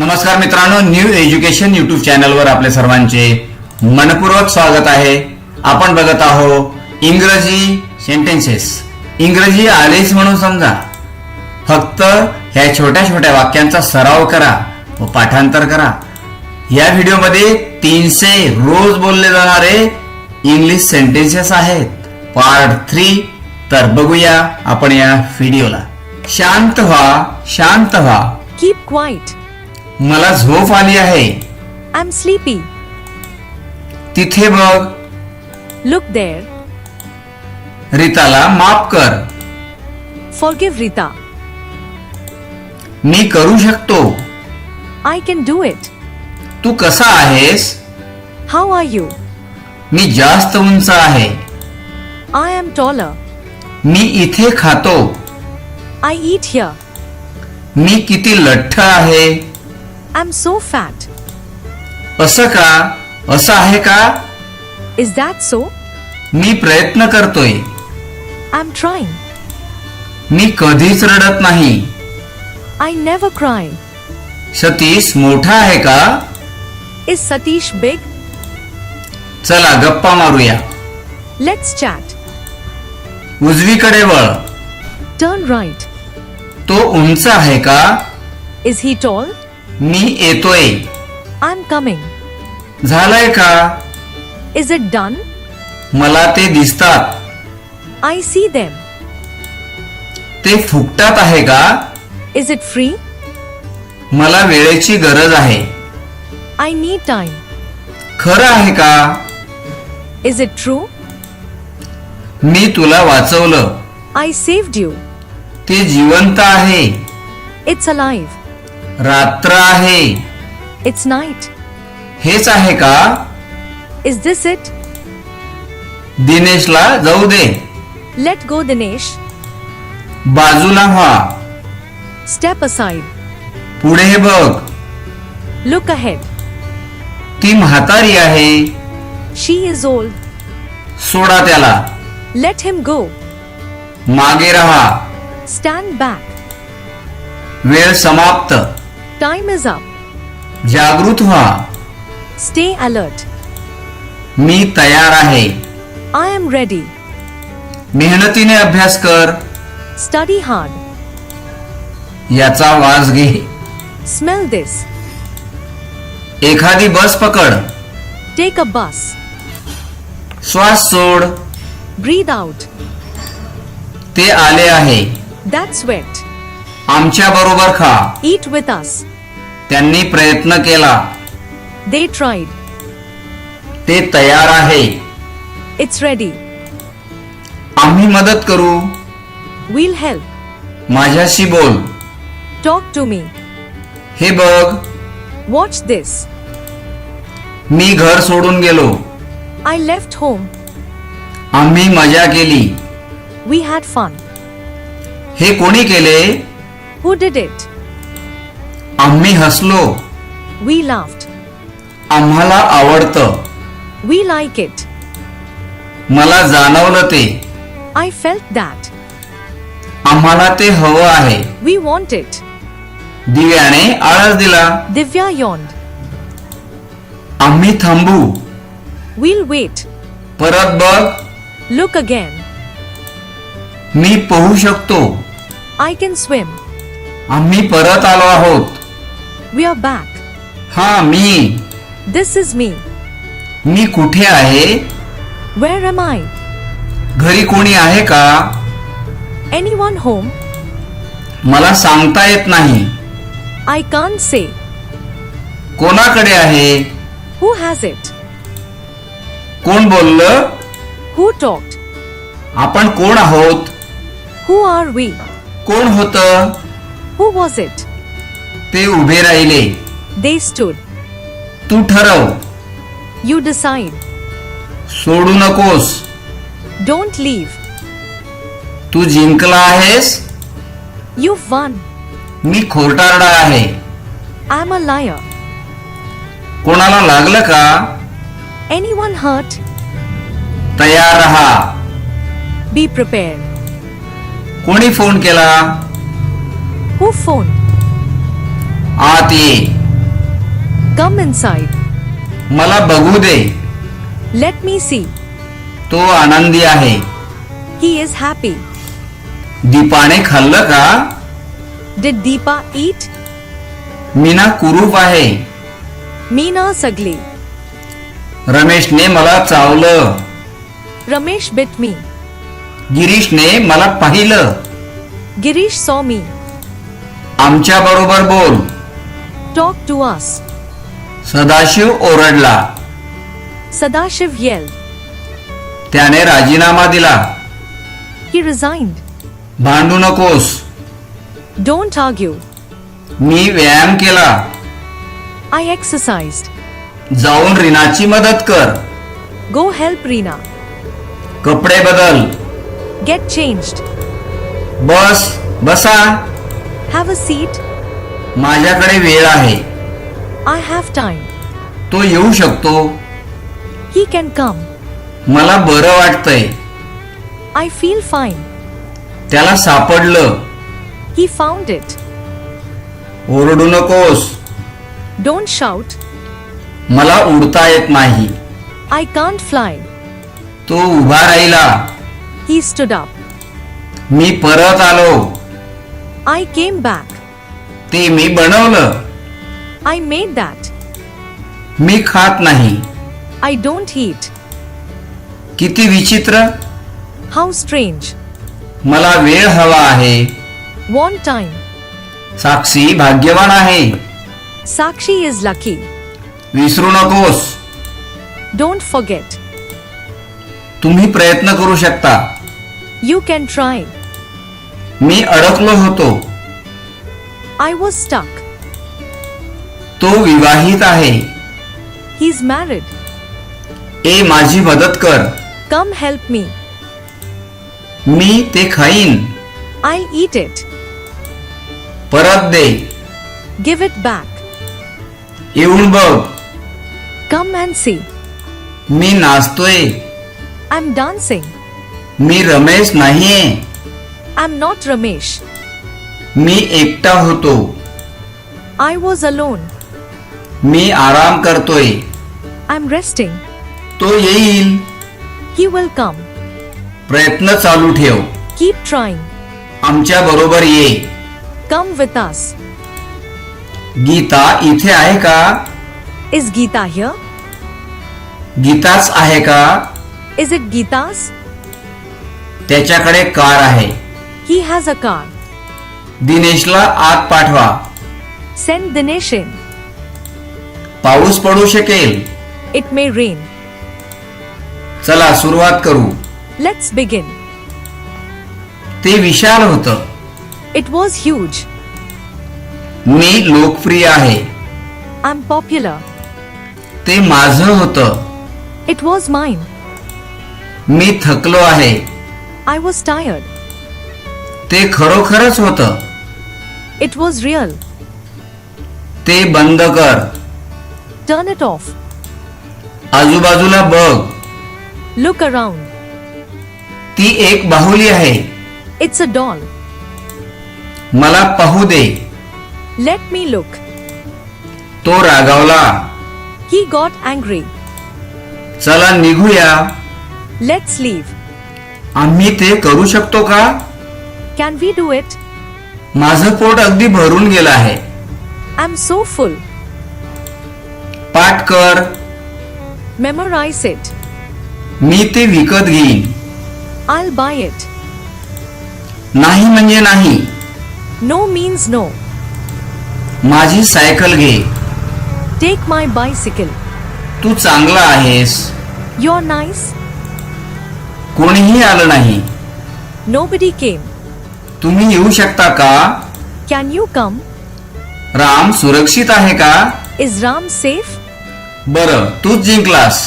नमस्कार मित्रांनो new education YouTube चॅनलवर आपले सर्वांचे मनपूर्वक स्वागत आहे. आपण बघत आहोत इंग्रजी सेंटेन्सेस इंग्रजी आलेच म्हणून समजा. फक्त ह्या छोट्या छोट्या वाक्यांचा सराव करा व पाठांतर करा. या व्हिडिओमध्ये तीनशे रोज बोलले जाणारे इंग्लिश सेंटेन्सेस आहेत. पार्ट थ्री तर बघूया आपण या व्हिडिओला शांत व्हा शांत व्हा. कीप क्वाईट मला झोप आली आहे. आय एम स्लीपी तिथे बघ. लुक देअर रीताला माफ कर. फॉर गिव्ह रीता मी करू शकतो. आय कॅन डू इट तू कसा आहेस? हाऊ आर यू मी जास्त उंच आहे. आय एम टॉलर मी इथे खातो. आय इट हियर मी किती लठ्ठ आहे? आय एम सो फॅट असं का? असं आहे का? इज दॅट सो मी प्रयत्न करतोय. आय एम ट्राईंग मी कधीच रडत नाही. आय नेव्हर क्राय सतीश मोठा आहे का? इज सतीश बेग चला गप्पा मारूया. लेट्स चॅट उजवीकडे वळ. टर्न राईट तो उंच आहे का? इज ही टॉल मी येतोय. आय एम कमिंग झालंय का? इज इट डन मला ते दिसतात. आय सी देम ते फुकटात आहे का? इज इट फ्री मला वेळेची गरज आहे. आय नी टाइम खरं आहे का? इज इट ट्रू मी तुला वाचवलं. आय सेव्ह ड्यू ते जिवंत आहे. इट्स अ लाईफ रात्र आहे. इट्स नाईट हेच आहे का? इज दिस इट दिनेशला जाऊ दे. लेट गो दिनेश बाजूला हा स्टेप असाईड पुढे हे बघ. लुक अहेड ती म्हातारी आहे. शी इज ओल्ड सोडा त्याला. लेट हिम गो मागे रहा. स्टँड बॅक वेळ समाप्त. टाइम इज अप जागृत व्हा. स्टे अलर्ट मी तयार आहे. आय एम रेडी मेहनतीने अभ्यास कर. स्टडी हार्ड याचा वास घे. स्मेल दिस एखादी बस पकड. टेक अ बस श्वास सोड. ब्रीद आउट ते आले आहे. दॅट्स वेट आमच्या बरोबर खा. इट विथ अस त्यांनी प्रयत्न केला. दे ट्राईड ते तयार आहे. इट्स रेडी आम्ही मदत करू. विल हेल्प माझ्याशी बोल. टॉक टू मी हे बघ. वॉच दिस मी घर सोडून गेलो. आय लेफ्ट होम आम्ही मजा केली. वी हॅड फन हे कोणी केले? Who did it? आम्ही हसलो We laughed. आम्हाला आवडतं We like it. मला जाणवलं ते I felt that. आम्हाला ते हवं आहे We want it. दिव्याने आळस दिला Divya yawned. आम्ही थांबू We'll wait. परत बघ Look again. मी पोहू शकतो I can swim. आम्ही परत आलो आहोत. वी आर बॅक हा मी. दिस इज मी मी कुठे आहे? वेअर एम आय घरी कोणी आहे का? एनी वन होम मला सांगता येत नाही. आय कान से कोणाकडे आहे? हु हॅज इट कोण बोलल? हु टॉक्ट आपण कोण आहोत? हु आर वी कोण होतं? हु वॉज इट ते उभे राहिले. दे स्टूड तू ठरव. यू डिसाइड सोडू नकोस. डोंट लीव तू जिंकला आहेस? यू वन मी खोटारडा आहे. आय एम अ लायर कोणाला लागलं का? एनी वन हर्ट तयार राहा. बी प्रिपेअर्ड कोणी फोन केला? Who phoned? आत ये Come inside. मला बघू दे Let me see. तो आनंदी आहे He is happy. दीपाने खाल्लं का Did Deepa eat? मीना कुरूप आहे Meena Sagli. रमेशने मला चावलं Ramesh bit me. गिरीशने मला पाहिलं Girish saw me. आमच्या बरोबर बोल. टॉक टू अस सदाशिव ओरडला. सदाशिव येल त्याने राजीनामा दिला. ही रिझाईन भांडू नकोस. डोंट आर्ग्यू मी व्यायाम केला. आय एक्सरसाइज जाऊन रीनाची मदत कर. गो हेल्प रीना कपडे बदल. गेट चेंज बस बसा. Have a seat. माझ्याकडे वेळ आहे I have time. तो येऊ शकतो He can come. मला बरं वाटतंय I feel fine. त्याला सापडलं He found it. ओरडू नकोस Don't shout. मला उडता येत नाही I can't fly. तो उभा राहिला He stood up. मी परत आलो आय केम बॅक ते मी बनवलं. आय मेड दॅट मी खात नाही. आय डोंट हीट किती विचित्र. हाऊ स्ट्रेंज मला वेळ हवा आहे. वॉन टाइम साक्षी भाग्यवान आहे. साक्षी इज लकी विसरू नकोस. डोंट फॉगेट तुम्ही प्रयत्न करू शकता. यू कॅन ट्राय मी अडकलो होतो. आय वॉज स्टाक तो विवाहित आहे. ही इज मॅरिड ए माझी मदत कर. कम हेल्प मी मी ते खाईन. आय इट इट परत दे. गिव्ह इट बॅक येऊन बघ. कम अँड सी मी नाचतोय. आय एम डान्सिंग मी रमेश नाहीये. I'm not Ramesh. मी एकटा होतो I was alone. मी आराम करतोय I'm resting. तो येईल He will come. प्रयत्न चालू ठेव Keep trying. आमच्या बरोबर ये Come with us. गीता इथे आहे का Is Geeta here? गीताच आहे का Is it Geeta's? त्याच्याकडे कार आहे He has a car. दिनेशला आत पाठवा Send Dinesh in. पाऊस पडू शकेल It may rain. चला सुरुवात करू Let's begin. ते विशाल होत It was huge. मी लोकप्रिय आहे I'm popular. ते माझं होतं It was mine. मी थकलो आहे I was tired. ते खरोखरच होत. इट वॉज रिअल ते बंद कर. टर्न इट ऑफ आजूबाजूला बघ. लुक अराउंड ती एक बाहुली आहे. इट्स अ डॉल मला पाहू दे. लेट मी लुक तो रागावला. ही गॉट अँग्री चला निघूया. लेट्स लीव आम्ही ते करू शकतो का? कॅन वी डू इट माझं पोट अगदी भरून गेलं आहे. आय एम सो फुल पाठ कर. मेमोराइज इट मी ते विकत घेईन. आय बाय इट नाही म्हणजे नाही. नो मीन्स नो माझी सायकल घे. टेक माय बायसिकल तू चांगला आहेस. युअर नाईस कोणीही आलं नाही. नो बडी केम तुम्ही येऊ शकता का? कॅन यू कम राम सुरक्षित आहे का? इज राम सेफ बर तू जिंकलास.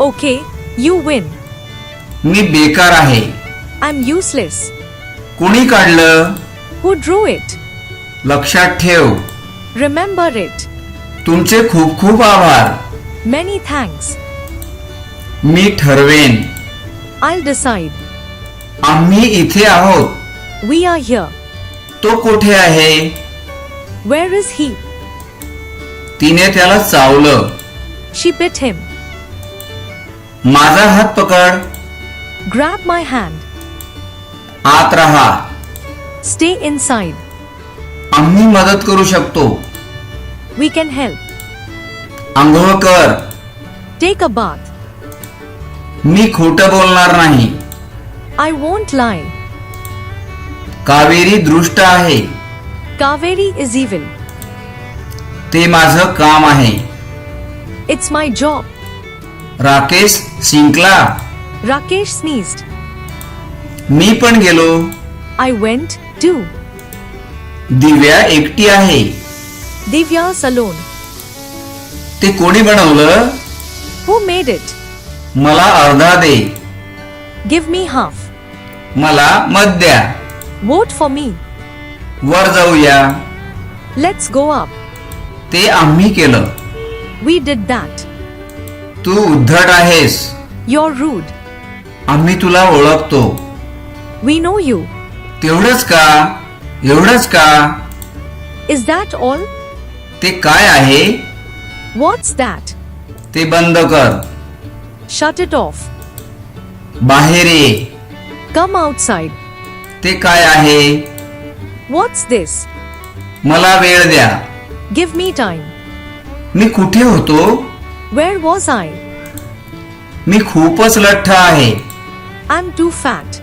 ओके यू विन मी बेकार आहे. आय एम युजलेस कोणी काढलं? हु ड्रू इट लक्षात ठेव. रिमेंबर इट तुमचे खूप खूप आभार. मेनी थँक्स मी ठरवेन. आय डिसाइड आम्ही इथे आहोत. वी आर हियर तो कुठे आहे? वेर इज ही तिने त्याला चावलं. शी बिट हिम माझा हात पकड. ग्रॅब माय हँड आत राहा. स्टे इन साईड आम्ही मदत करू शकतो. वी कॅन हेल्प आंघोळ कर. टेक अ बाथ मी खोटं बोलणार नाही. आय वॉन्ट लाईन कावेरी दृष्ट आहे. कावेरी इज इव्हन ते माझं काम आहे. इट्स माय जॉब राकेश सिंकला राकेश स्नीज्ड मी पण गेलो. आय वेंट टू दिव्या एकटी आहे. दिव्या सलोन. ते कोणी बनवलं? हु मेड इट मला अर्धा दे. गिव्ह मी हाफ मला मत द्या. वोट फॉर मी वर जाऊया. लेट्स गो अप ते आम्ही केलं. वी डिड दॅट तू उद्धट आहेस. युअर रूड आम्ही तुला ओळखतो. वी नो यू तेवढंच का? एवढंच का? इज दॅट ऑल ते काय आहे? वॉट्स दॅट ते बंद कर. शट इट ऑफ बाहेर ये. कम आउटसाइड ते काय आहे? व्हॉट्स दिस मला वेळ द्या. गिव मी टाइम मी कुठे होतो? वेळ वॉज आय मी खूपच लठ्ठ आहे. आय एम टू फॅट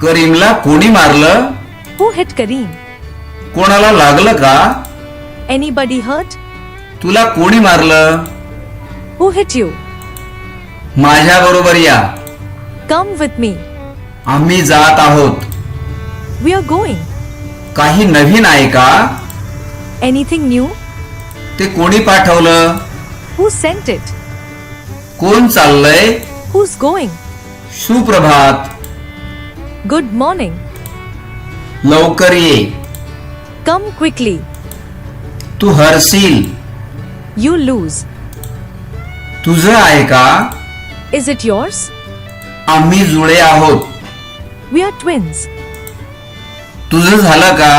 करीमला कोणी मारलं? हू हिट करीम कोणाला लागलं का? एनी बडी हर्ट तुला कोणी मारलं? हू हिट यू माझ्या बरोबर या. कम विथ मी आम्ही जात आहोत. वी आर गोइंग काही नवीन आहे का? एनिथिंग न्यू ते कोणी पाठवलं? हु सेंट इट कोण चाललंय? हु इज गोइंग सुप्रभात. गुड मॉर्निंग लवकर ये. कम क्विकली तू हरशील. यू लूज तुझ आहे का? इज इट युअर्स आम्ही जुळे आहोत. वी आर ट्विन्स तुझं झालं का?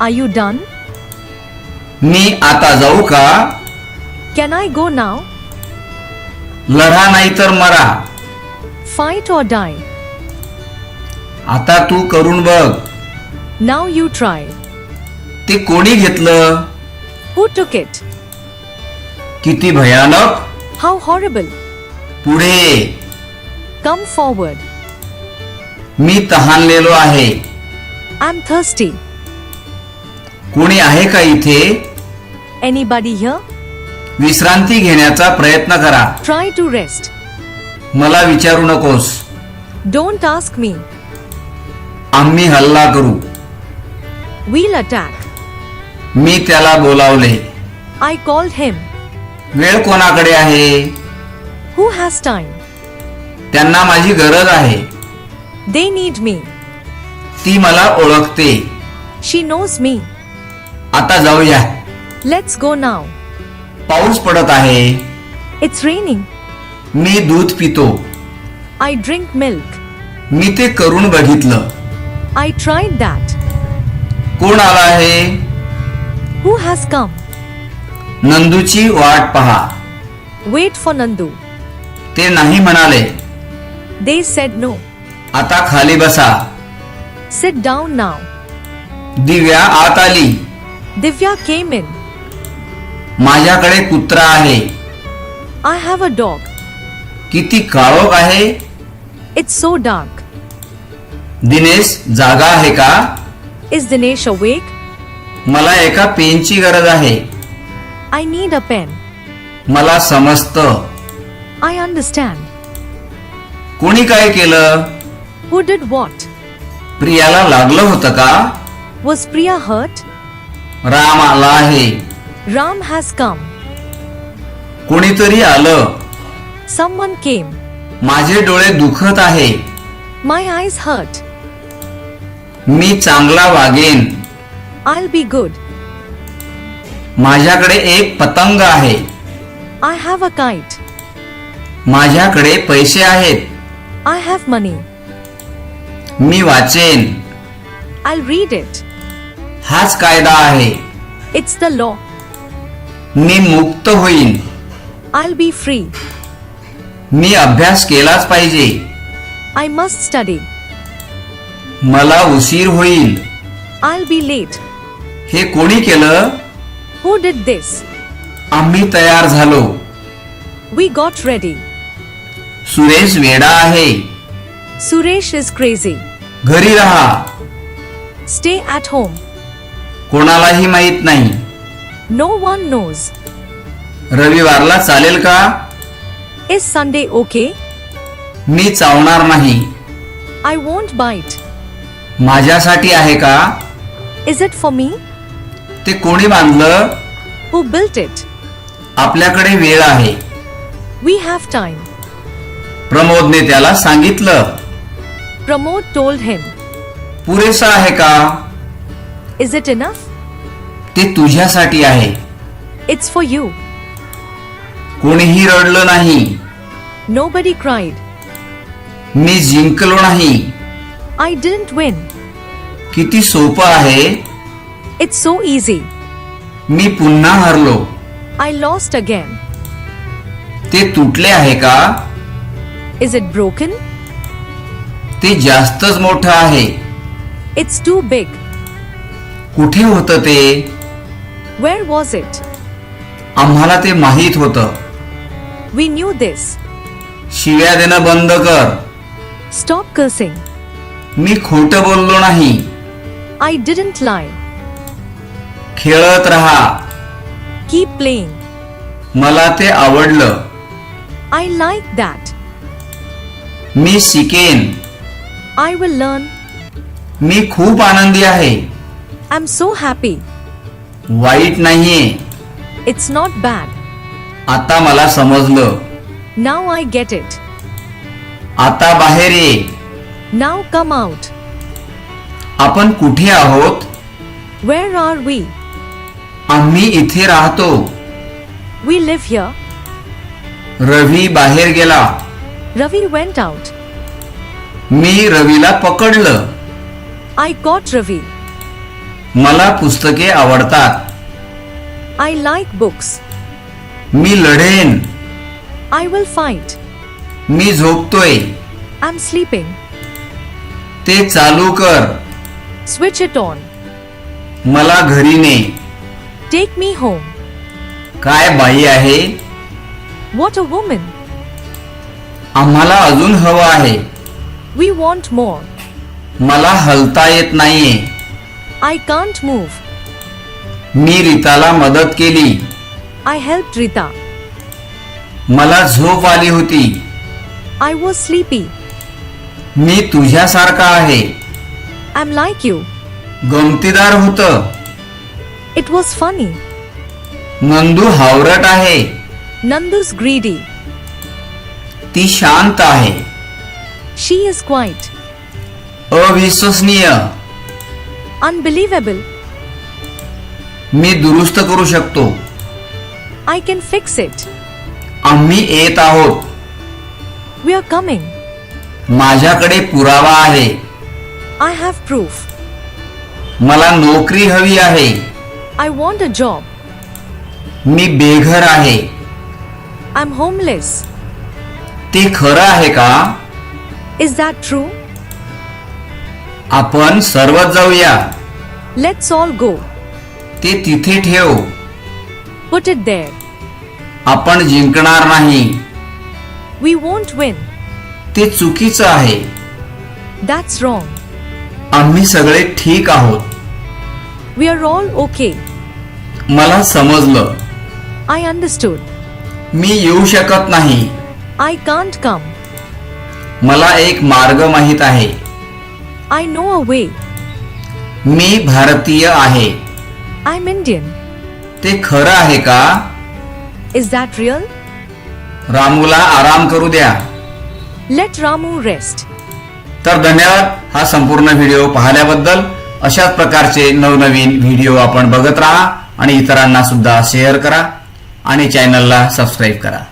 आय यू डन मी आता जाऊ का? कॅन आय गो नाव लढा नाही तर मरा. फाईट ऑर डाय आता तू करून बघ. नाव यू ट्राय ते कोणी घेतलं? हु टू किट किती भयानक. हाऊ हॉरेबल पुढे. कम फॉरवर्ड मी तहानलेलो आहे. I'm थर्स्टी कोणी आहे का इथे? एनी बॉडी हिअर विश्रांती घेण्याचा प्रयत्न करा. ट्राय टू रेस्ट मला विचारू नकोस. डोंट आस्क मी आम्ही हल्ला करू. व्हील अटॅक मी त्याला बोलावले. आय कॉल हेम वेळ कोणाकडे आहे? हु हॅज टाइम त्यांना माझी गरज आहे. दे नीड मी ती मला ओळखते. शी नोज मी आता जाऊया. लेट्स गो नाव पाऊस पडत आहे. इट्स रेनिंग मी दूध पितो. आय ड्रिंक मिल्क मी ते करून बघितलं. आय ट्राय दॅट कोण आला आहे? हु हॅज कम नंदूची वाट पहा. वेट फॉर नंदू ते नाही म्हणाले. दे सेड नो आता खाली बसा. Sit down now. दिव्या आत आली Divya came in. माझ्याकडे कुत्रा आहे I have a dog. किती काळोख आहे It's so dark. दिनेश जागा आहे का Is Dinesh awake? मला एका पेनची गरज आहे I need a pen. मला समजतं I understand. कोणी काय केलं Who did what? प्रियाला लागलं होतं का? वॉज प्रिया हर्ट राम आला आहे. राम हॅज कम कोणीतरी आलं. समवन केम माझे डोळे दुखत आहे. माय आयज हर्ट मी चांगला वागेन. आय बी गुड माझ्याकडे एक पतंग आहे. आय हॅव अ काइट माझ्याकडे पैसे आहेत. आय हॅव मनी मी वाचेन. आय रीड इट हाच कायदा आहे. इट्स द लॉ मी मुक्त होईन. आय बी फ्री मी अभ्यास केलाच पाहिजे. आय मस्ट स्टडी मला उशीर होईल. आय बी लेट हे कोणी केलं? हु डिड दिस आम्ही तयार झालो. वी गॉट रेडी सुरेश वेडा आहे. सुरेश इज क्रेझी घरी राहा. स्टे ॲट होम कोणालाही माहीत नाही. नो वन नोज रविवारला चालेल का? इज संडे ओके मी चावणार नाही. आय वॉन्ट बाईट माझ्यासाठी आहे का? इज इट फॉर मी ते कोणी बांधलं? हु बिल्ट इट आपल्याकडे वेळ आहे. वी हॅव टाइम प्रमोदने त्याला सांगितलं. Pramod told him. पुरेसं आहे का Is it enough? ते तुझ्यासाठी आहे It's for you. कोणीही रडलं नाही Nobody cried. मी जिंकलो नाही I didn't win. किती सोपं आहे It's so easy. मी पुन्हा हरलो I lost again. ते तुटले आहे का Is it broken? ते जास्तच मोठं आहे. इट्स टू बिग कुठे होत ते? वेअर वॉज इट आम्हाला ते माहीत होत. वी न्यू दिस शिव्या देणं बंद कर. स्टॉप कर्सिंग मी खोट बोललो नाही. आय डिडंट लाय खेळत राहा. कीप प्लेइंग मला ते आवडलं. आय लाईक दॅट मी शिकेन. आय विल लर्न मी खूप आनंदी आहे. आय एम सो हॅपी वाईट नाहीये. इट्स नॉट बॅड आता मला समजलं. नाव आय गेट इट आता बाहेर ये. नाव कम आउट आपण कुठे आहोत? वेर आर वी आम्ही इथे राहतो. वी लिव्ह हिअर रवी बाहेर गेला. रवी वेंट आउट मी रवीला पकडलं. आय कॉट रवी मला पुस्तके आवडतात. आय लाईक बुक्स मी लढेन. आय विल फाईट मी झोपतोय. आय एम स्लीपिंग ते चालू कर. स्विच इट ऑन मला घरी ने. टेक मी होम काय बाई आहे? वॉट अ वुमेन आम्हाला अजून हवं आहे. We want more. मला हलता येत नाहीये I can't move. मी रीताला मदत केली I helped Rita. मला झोप आली होती I was sleepy. मी तुझ्यासारखा आहे I'm like you. गमतीदार होत It was funny. नंदू हावरट आहे Nandu's greedy. ती शांत आहे She is quiet. अविश्वसनीय Unbelievable. मी दुरुस्त करू शकतो I can fix it. आम्ही येत आहोत We are coming. माझ्याकडे पुरावा आहे I have proof. मला नोकरी हवी आहे I want a job. मी बेघर आहे I'm homeless. ते खरं आहे का Is that true? आपण सर्वच जाऊया Let's all go. ते तिथे ठेव Put it there. आपण जिंकणार नाही We won't win. ते चुकीचं आहे That's wrong. आम्ही सगळे ठीक आहोत We are all okay. मला समजलं I understood. मी येऊ शकत नाही I can't come. मला एक मार्ग माहीत आहे I know a way. मी भारतीय आहे I'm Indian. ते खरं आहे का Is that real? रामूला आराम करू द्या Let Ramu rest. तर धन्यवाद हा संपूर्ण व्हिडिओ पाहिल्याबद्दल अशाच प्रकारचे नवनवीन व्हिडिओ आपण बघत राहा आणि इतरांना सुद्धा शेअर करा आणि चॅनलला सबस्क्राईब करा